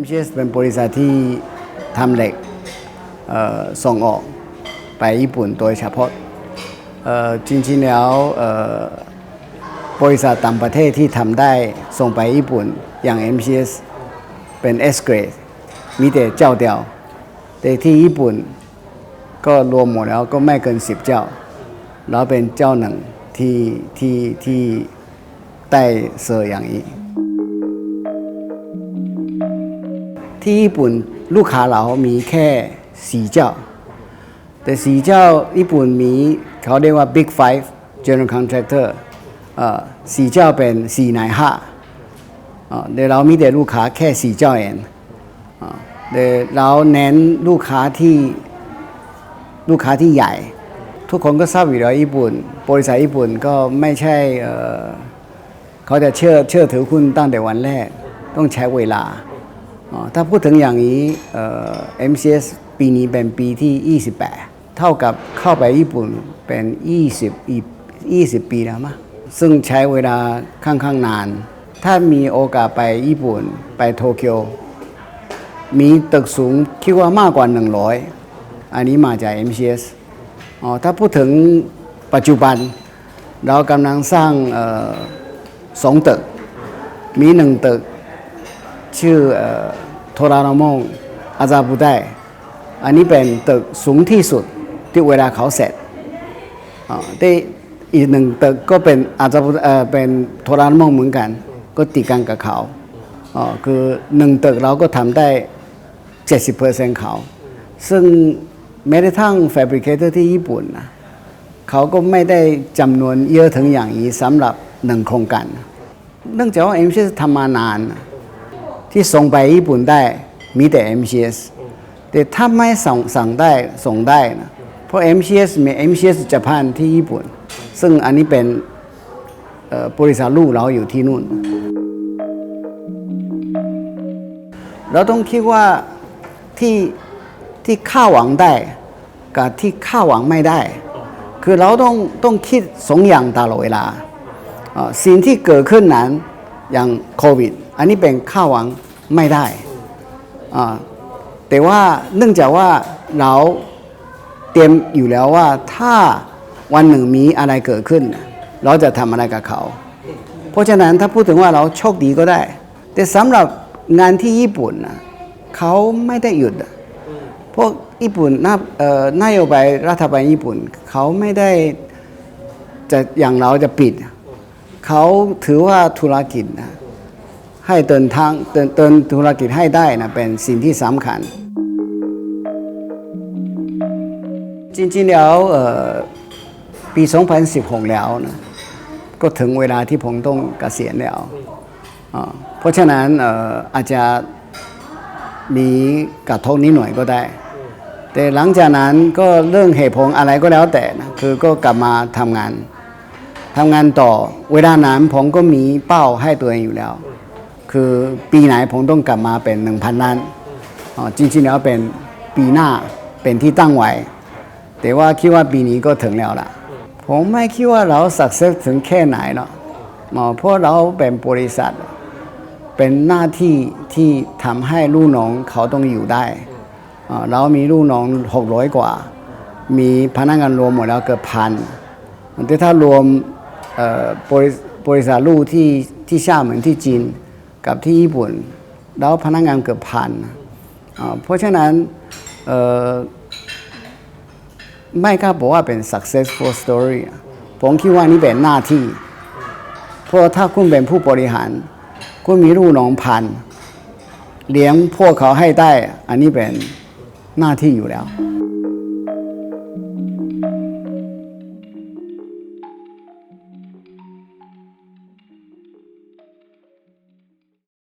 MCS เป็นบริษัทที่ทำเหล็กส่งออกไปญี่ปุ่นโดยเฉพาะจริงๆแล้วบริษัทต่างประเทศที่ทำได้ส่งไปญี่ปุ่นอย่าง MCS เป็น S grade มีแต่เจ้าเดียวแต่ที่ญี่ปุ่นก็รวมหมดแล้วก็ไม่เกิน 10 เจ้า แล้วเป็นเจ้าหนึ่งที่ที่ที่ได้เซอร์อย่างนี้ ที่ญี่ปุ่นลูกค้าเรามีแค่สี่เจ้า แต่สี่เจ้าญี่ปุ่นมีเขาเรียกว่า Big Five General Contractor อ่อสี่เจ้าเป็นสี่ในห้าเอ่อแต่เรามีแต่ลูกค้าแค่สี่เจ้าเองเอ่อแต่เราเน้นลูกค้าที่ลูกค้าที่ใหญ่ ทุกคนก็ทราบอยู่แล้วญี่ปุ่น บริษัทญี่ปุ่นก็ไม่ใช่เออเขาจะเชื่อเชื่อถือคุณตั้งแต่วันแรก ต้องใช้เวลา ถ้าพูดถึงอย่างนี้เอ่อ MCS ปีนี้เป็นปีที่ 28 เท่ากับเข้าไปญี่ปุ่นเป็น 20 20 ปีแล้วมั้งซึ่งใช้เวลาค่อนข้างนาน ถ้ามีโอกาสไปญี่ปุ่นไปโตเกียว มีตึกสูงคิดว่ามากกว่า 100 อันนี้มาจาก MCS อ๋อถ้าพูดถึงปัจจุบัน เรากำลังสร้างออสองตึก มีหนึ่งตึก ชื่ออ ทรารามงอาซาบุไดอันนี้เป็นตึกสูงที่สุดที่เวลาเขาเสร็จอ่าที่อีกหนึ่งตึกก็เป็นอาซาบุเออเป็นทรารามงเหมือนกัน ก็ติดกันกับเขาอ๋อคือหนึ่งตึกเราก็ทำได้ 70%เขา ซึ่งแม้กระทั่ง fabricator ที่ญี่ปุ่นนะเขาก็ไม่ได้จำนวนเยอะถึงอย่างนี้สำหรับหนึ่งโครงการ เนื่องจากว่า m c s ทำมานาน ที่ส่งไปญี่ปุ่นได้มีแต่ MCS แต่ถ้าไม่ส่งสั่งได้ส่งได้นะเพราะ MCS มี MCS ญี่ปุ่นที่ญี่ปุ่น ซึ่งอันนี้เป็นเอ่อบริษัทลูกเราอยู่ที่นู่น เราต้องคิดว่าที่ที่คาดหวังได้กับที่คาดหวังไม่ได้ คือเราต้องต้องคิดสองอย่างตลอดเวลาอ่อสิ่งที่เกิดขึ้นนั้นอย่างโควิด อันนี้เป็นข้าวหวัง ไม่ได้อ่าแต่ว่าเนื่องจากว่าเราเตรียมอยู่แล้วว่าถ้าวันหนึ่งมีอะไรเกิดขึ้น เราจะทำอะไรกับเขา เพราะฉะนั้นถ้าพูดถึงว่าเราโชคดีก็ได้ แต่สำหรับงานที่ญี่ปุ่นนะเขาไม่ได้หยุดพวกญี่ปุ่นนาเอ่อนโยบายรัฐบาลญี่ปุ่น เขาไม่ได้จะอย่างเราจะปิด เขาถือว่าธุรกิจนะ ให้เดินทางเดินเดินธุรกิจให้ได้นะเป็นสิ่งที่สำคัญ จริงๆแล้วเอ่อปี 2016 แล้วนะก็ถึงเวลาที่ผมต้องเกษียณแล้ว เพราะฉะนั้นอออาจจะมีกระทบนิดหน่อยก็ได้ แต่หลังจากนั้นก็เรื่องเหตุผลอะไรก็แล้วแต่นะคือก็กลับมาทำงานทำงานต่อเวลานั้นผมก็มีเป้าให้ตัวเองอยู่แล้ว คือปีไหนผมต้องกลับมาเป็น 1,000 ล้านอ๋อจริงๆแล้วเป็นปีหน้าเป็นที่ตั้งไว้ แต่ว่าคิดว่าปีนี้ก็ถึงแล้วล่ะ ผมไม่คิดว่าเราสักเซสถึงแค่ไหนหรอกอ๋อเพราะเราเป็นบริษัท เป็นหน้าที่ที่ทำให้ลูกน้องเขาต้องอยู่ได้ เรามีลูกน้อง 600 กว่า มีพนักงานรวมหมดแล้วเกือบพันแต่ถ้ารวมเอ่อบริบริษัทลูกที่ที่ชาเหมือนที่จีน กับที่ญี่ปุ่น แล้วพนักงานเกือบพันเพราะฉะนั้นไม่กล้าบอกว่าเป็น successful story ผมคิดว่านี่เป็นหน้าที่ เพราะถ้าคุณเป็นผู้บริหาร คุณมีลูกน้องพันเลี้ยงพวกเขาให้ได้ อันนี้เป็นหน้าที่อยู่แล้ว